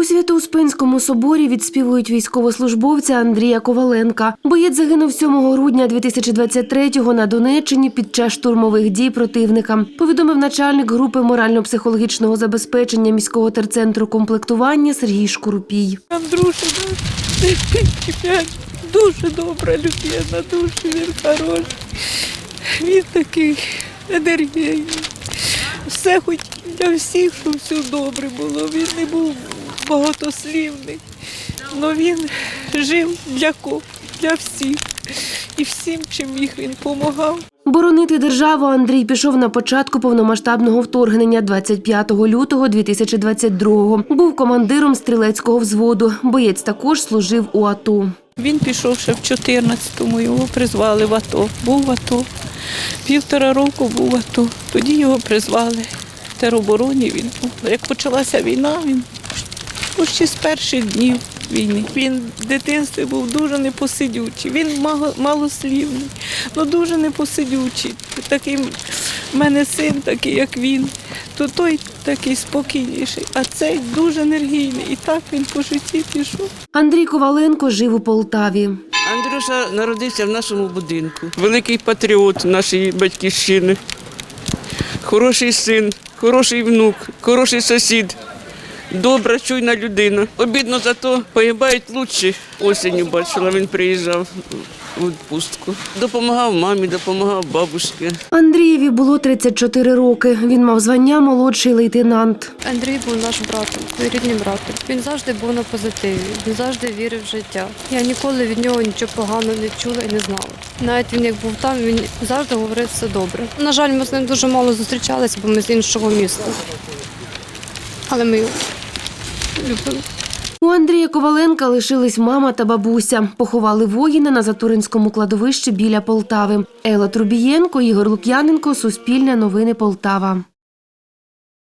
У Свято-Успенському соборі відспівують військовослужбовця Андрія Коваленка. Боєць загинув 7 грудня 2023-го на Донеччині під час штурмових дій противника. Повідомив начальник групи морально-психологічного забезпечення міського терцентру комплектування Сергій Шкурупій. Андрюша дуже добра людина, дуже він хороший. Він такий енергійний. Все хотів для всіх, щоб все добре було. Він не був багатослівний, але він жив для кого? Для всіх. І всім, чим міг він допомагав. Боронити державу Андрій пішов на початку повномасштабного вторгнення 25 лютого 2022-го. Був командиром стрілецького взводу. Боєць також служив у АТО. Він пішов ще в 14-му, його призвали в АТО. Був в АТО. Півтора року був в АТО. Тоді його призвали в теробороні. Він був. Як почалася війна, він почти з перших днів війни. Він в дитинстві був дуже непосидючий. Він мало- малослівний, але дуже непосидючий. Такий в мене син, такий, як він. То той такий спокійніший, а цей дуже енергійний. І так він по житті пішов. Андрій Коваленко жив у Полтаві. Андрюша народився в нашому будинку. Великий патріот нашої батьківщини. Хороший син, хороший внук, хороший сусід, добра, чуйна людина. Обідно за то погибають лучші. Осінню бачила, він приїжджав у відпустку. Допомагав мамі, допомагав бабушці. Андрієві було 34 роки. Він мав звання молодший лейтенант. Андрій був наш братом, рідним братом. Він завжди був на позитиві, він завжди вірив в життя. Я ніколи від нього нічого поганого не чула і не знала. Навіть він як був там, він завжди говорив все добре. На жаль, ми з ним дуже мало зустрічалися, бо ми з іншого міста. Але ми його У Андрія Коваленка лишились мама та бабуся. Поховали воїна на Затуринському кладовищі біля Полтави. Ела Трубієнко, Ігор Лук'яненко, Суспільне новини Полтава.